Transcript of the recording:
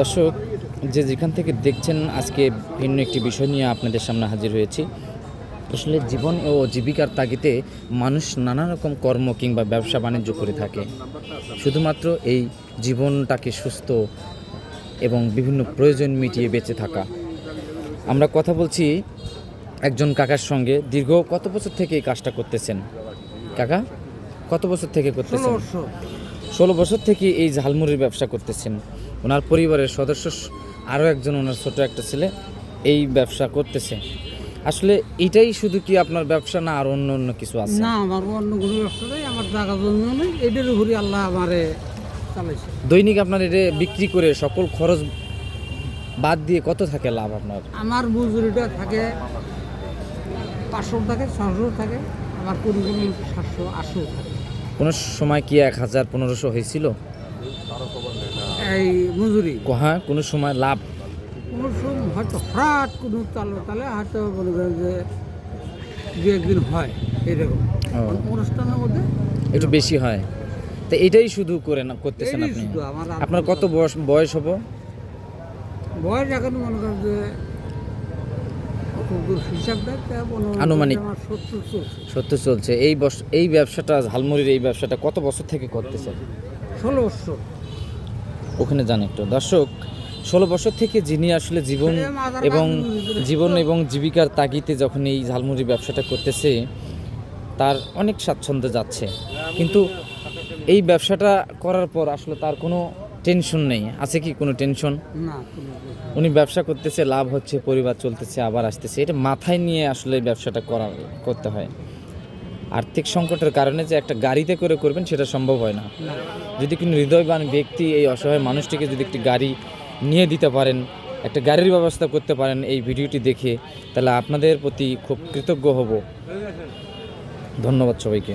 দর্শক যে যেখান থেকে দেখছেন আজকে ভিন্ন একটি বিষয় নিয়ে আপনাদের সামনে হাজির হয়েছি। আসলে জীবন ও জীবিকার তাগিদে মানুষ নানা রকম কর্ম কিংবা ব্যবসা বাণিজ্য করে থাকে। শুধুমাত্র এই জীবনটাকে সুস্থ এবং বিভিন্ন প্রয়োজন মিটিয়ে বেঁচে থাকা। আমরা কথা বলছি একজন কাকার সঙ্গে। দীর্ঘ কত বছর থেকে এই কাজটা করতেছেন? কাকা কত বছর থেকে করতেছেন? ষোলো বছর। থেকে এই ঝালমুড়ির ব্যবসা করতেছেন। ওনার পরিবারের সদস্য আরও একজন ওনার ছোট একটা ছেলে এই ব্যবসা করতেছে। আসলে এটাই শুধু কি আপনার ব্যবসা না আর অন্য অন্য কিছু আছে? না আমার অন্য কোনো ব্যবসা নেই আমার জায়গা জন্য নেই এটার উপরই আল্লাহ আমারে চালাইছে। দৈনিক আপনার এটা বিক্রি করে সকল খরচ বাদ দিয়ে কত থাকে লাভ আপনার? আমার মজুরিটা থাকে পাঁচশো থাকে ছশো থাকে কোনো কোনো সাতশো আটশো থাকে। কোনো সময় কি এক হাজার পনেরোশো হয়েছিল? এই মজুরি। হ্যাঁ কোনো সময় লাভ? কোনো সময় হয়তো হঠাৎ কোনো তালে হয়তো মনে করেন যে দু একদিন হয় এরকম ও। অনুষ্ঠানের মধ্যে একটু বেশি হয়। তো এটাই শুধু করে না করতেছেন আপনি? আপনার কত বয়স বয়স হব? বয়স এখন মনে করেন যে আনুমানিক। সত্তর চলছে। সত্য চলছে। এই এই ব্যবসাটা ঝালমুড়ির এই ব্যবসাটা কত বছর থেকে করতেছেন? ষোলো বছর। ওখানে যান একটু। দর্শক ষোলো বছর থেকে যিনি আসলে জীবন এবং জীবন এবং জীবিকার তাগিতে যখন এই ঝালমুড়ি ব্যবসাটা করতেছে তার অনেক স্বাচ্ছন্দ্য যাচ্ছে। কিন্তু এই ব্যবসাটা করার পর আসলে তার কোনো টেনশন নেই। আছে কি কোনো টেনশন? না উনি ব্যবসা করতেছে লাভ হচ্ছে পরিবার চলতেছে আবার আসতেছে। এটা মাথায় নিয়ে আসলে ব্যবসাটা করা করতে হয়। আর্থিক সংকটের কারণে যে একটা গাড়িতে করে করবেন, সেটা সম্ভব হয় না। যদি কোনো হৃদয়বান ব্যক্তি এই অসহায় মানুষটিকে যদি একটি গাড়ি নিয়ে দিতে পারেন, একটা গাড়ির ব্যবস্থা করতে পারেন এই ভিডিওটি দেখে, তাহলে আপনাদের প্রতি খুব কৃতজ্ঞ হব। ধন্যবাদ সবাইকে।